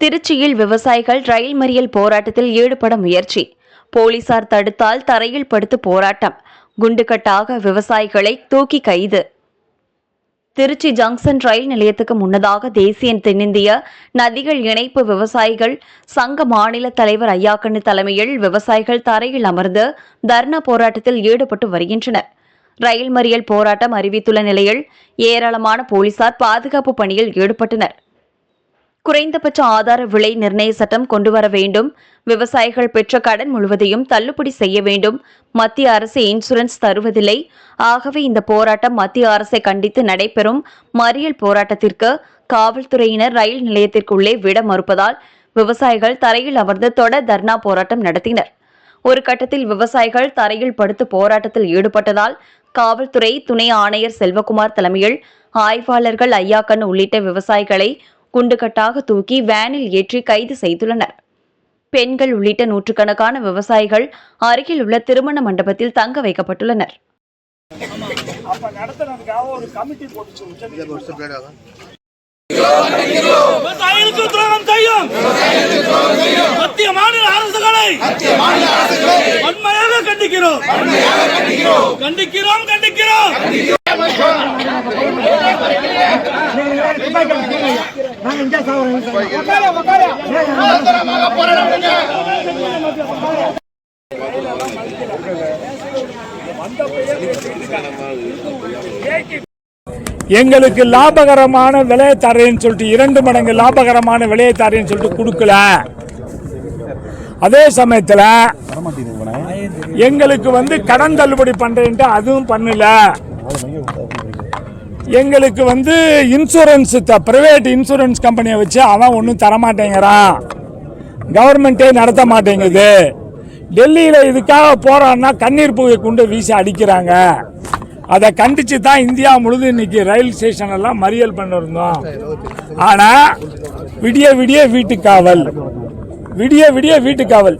திருச்சியில் விவசாயிகள் ரயில் மறியல் போராட்டத்தில் ஈடுபட முயற்சி. போலீசார் தடுத்தால் தரையில் படுத்து போராட்டம். குண்டுகட்டாக விவசாயிகளை தூக்கி கைது. திருச்சி ஜங்ஷன் ரயில் நிலையத்துக்கு முன்னதாக தேசிய தென்னிந்திய நதிகள் இணைப்பு விவசாயிகள் சங்க மாநில தலைவர் ஐயாக்கண்ணு தலைமையில் விவசாயிகள் தரையில் அமர்ந்து தர்ணா போராட்டத்தில் ஈடுபட்டு வருகின்றனர். ரயில் மறியல் போராட்டம் அறிவித்துள்ள நிலையில் ஏராளமான போலீசார் பாதுகாப்பு பணியில் ஈடுபட்டனர். குறைந்தபட்ச ஆதார விலை நிர்ணய சட்டம் கொண்டு வர வேண்டும். விவசாயிகள் பெற்ற கடன் முழுவதையும் தள்ளுபடி செய்ய வேண்டும். மத்திய அரசு இன்சூரன்ஸ் தருவதில்லை. ஆகவே இந்த போராட்டம் மத்திய அரசை கண்டித்து நடைபெறும். மறியல் போராட்டத்திற்கு காவல்துறையினர் ரயில் நிலையத்திற்குள்ளே விட மறுப்பதால் விவசாயிகள் தரையில் அமர்ந்து தொடர் தர்ணா போராட்டம் நடத்தினர். ஒரு கட்டத்தில் விவசாயிகள் தரையில் படுத்து போராட்டத்தில் ஈடுபட்டதால் காவல்துறை துணை ஆணையர் செல்வகுமார் தலைமையில் ஆய்வாளர்கள் ஐயாக்கண் உள்ளிட்ட விவசாயிகளை குண்டுகட்டாக தூக்கி வேனில் ஏற்றி கைது செய்துள்ளனர். பெண்கள் உள்ளிட்ட நூற்றுக்கணக்கான விவசாயிகள் அருகில் உள்ள திருமண மண்டபத்தில் தங்க வைக்கப்பட்டுள்ளனர். கண்டிக்கிறோம். கண்டிக்கிறோம் கண்டிக்கிறோம் எங்களுக்கு லாபகரமான விலையை தரேன்னு சொல்லிட்டு இரண்டு மடங்கு லாபகரமான விலையை தரேன்னு சொல்லிட்டு கொடுக்கல. அதே சமயத்தில் எங்களுக்கு வந்து கடன் தள்ளுபடி பண்றேன்ட்டு அதுவும் பண்ணல. எங்களுக்கு வந்து இன்சூரன்ஸ் பிரைவேட் இன்சூரன்ஸ் கம்பெனியை வச்சு அவன் ஒன்றும் தரமாட்டேங்கிறான். கவர்மெண்ட்டே நடத்த மாட்டேங்குது. டெல்லியில் இதுக்காக போறான்னா கண்ணீர் புகை கொண்டு வீசி அடிக்கிறாங்க. அதை கண்டிச்சு தான் இந்தியா முழுதும் இன்னைக்கு ரயில் ஸ்டேஷன் எல்லாம் மறியல் பண்ணிருந்தோம். ஆனா விடிய விடிய வீட்டு காவல் விடிய விடிய வீட்டு காவல்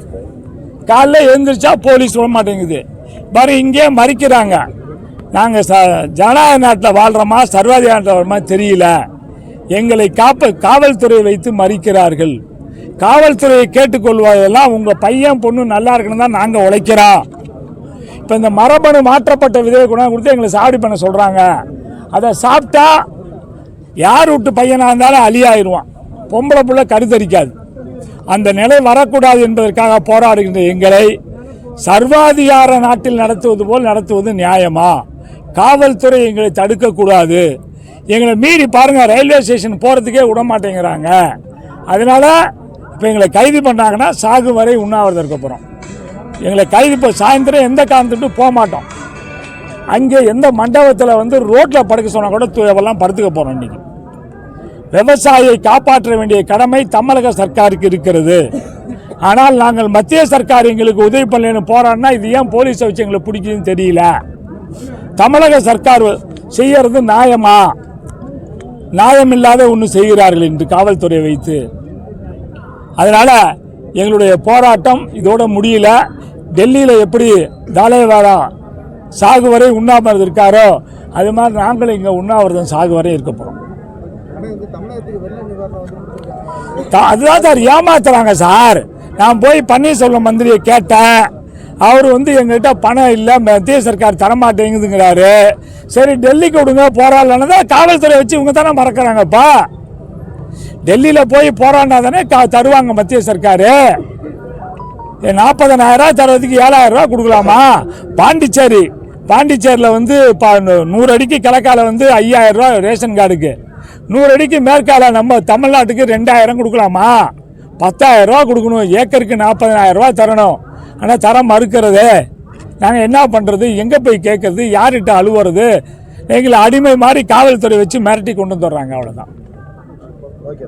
காலைல எழுந்திரிச்சா போலீஸ் விட மாட்டேங்குது. பாரு இங்கே மறிக்கிறாங்க. நாங்கள் ச ஜனநாயக நாட்டில் வாழ்கிறோமா சர்வாதிகார நாட்டில் வாழ்றோமா தெரியல. எங்களை காப்ப காவல்துறை வைத்து மறிக்கிறார்கள். காவல்துறையை கேட்டுக்கொள்வதெல்லாம் உங்கள் பையன் பொண்ணு நல்லா இருக்குன்னு தான் நாங்கள் உழைக்கிறோம் இப்போ இந்த மரபணு மாற்றப்பட்ட விதையை கொண்டாந்து கொடுத்து எங்களை சாவடி பண்ண சொல்கிறாங்க அதை சாப்பிட்டா யார் விட்டு பையனாக இருந்தாலும் அழியாயிருவான் பொம்பளை புள்ள கருத்தரிக்காது. அந்த நிலை வரக்கூடாது என்பதற்காக போராடுகின்ற எங்களை சர்வாதிகார நாட்டில் நடத்துவது போல் நடத்துவது நியாயமா? காவல்துறை எங்களை தடுக்கக்கூடாது. எங்களை மீறி பாருங்க ரயில்வே ஸ்டேஷன் போகிறதுக்கே விட மாட்டேங்கிறாங்க அதனால இப்போ எங்களை கைது பண்ணாங்கன்னா சாகு வரை உண்ணாவிரதம் இருக்க போகிறோம் எங்களை கைது இப்போ சாயந்தரம் எந்த காரணத்துட்டு போக மாட்டோம். அங்கே எந்த மண்டபத்தில் வந்து ரோட்டில் படுக்க சொன்னால் கூட து- எல்லாம் படுத்துக்க போகிறோம் இன்றைக்கி விவசாயியை காப்பாற்ற வேண்டிய கடமை தமிழக சர்க்காருக்கு இருக்கிறது. ஆனால் நாங்கள் மத்திய சர்க்கார் எங்களுக்கு உதவி பண்ணலன்னு போறான்னா இது ஏன் போலீஸை வச்சு எங்களுக்கு பிடிக்குதுன்னு தெரியல. தமிழக சர்க்கார் செய்யறது நியாயமா? நியாயமில்லாத ஒன்று செய்கிறார்கள் என்று காவல்துறை வைத்து. அதனால எங்களுடைய போராட்டம் இதோட முடியல. டெல்லியில் எப்படி தாலேவாடா சாகு வரை உண்ணாவிரதம் இருக்காரோ அது மாதிரி நாங்களும் இங்கே உண்ணாவிரதம் சாகு வரை இருக்க போகிறோம் அதுதான் சார் ஏமாத்துறாங்க சார். நான் போய் பன்னீர்செல்வம் மந்திரியை கேட்டேன். அவர் வந்து எங்கள்கிட்ட பணம் இல்லை மத்திய சர்க்கார் தரமாட்டேங்குதுங்கிறாரு. சரி டெல்லிக்கு விடுங்க போராடலன்னு தான் காவல்துறை வச்சு இவங்க தானே மறக்கிறாங்கப்பா. டெல்லியில் போய் போராடினா தானே கா- தருவாங்க மத்திய சர்க்காரு. நாற்பதனாயிரம் ரூபாய் தரதுக்கு ஏழாயிரம் கொடுக்கலாமா? பாண்டிச்சேரி பாண்டிச்சேரியில் வந்து இப்போ நூறு அடிக்கு கிழக்கால வந்து ஐயாயிரம் ரேஷன் கார்டுக்கு. நூறு அடிக்கு மேற்கால நம்ம தமிழ்நாட்டுக்கு ரெண்டாயிரம் கொடுக்கலாமா? பத்தாயிரம் ரூபா கொடுக்கணும். ஏக்கருக்கு நாற்பதனாயிரம் தரணும். ஆனால் தர மறுக்கிறது. நாங்கள் என்ன பண்ணுறது எங்கே போய் கேட்குறது யார்கிட்ட அழுவுறது? எங்களை அடிமை மாதிரி காவல்துறை வச்சு மிரட்டி கொண்டு வந்துடுறாங்க அவ்வளோதான் ஓகே.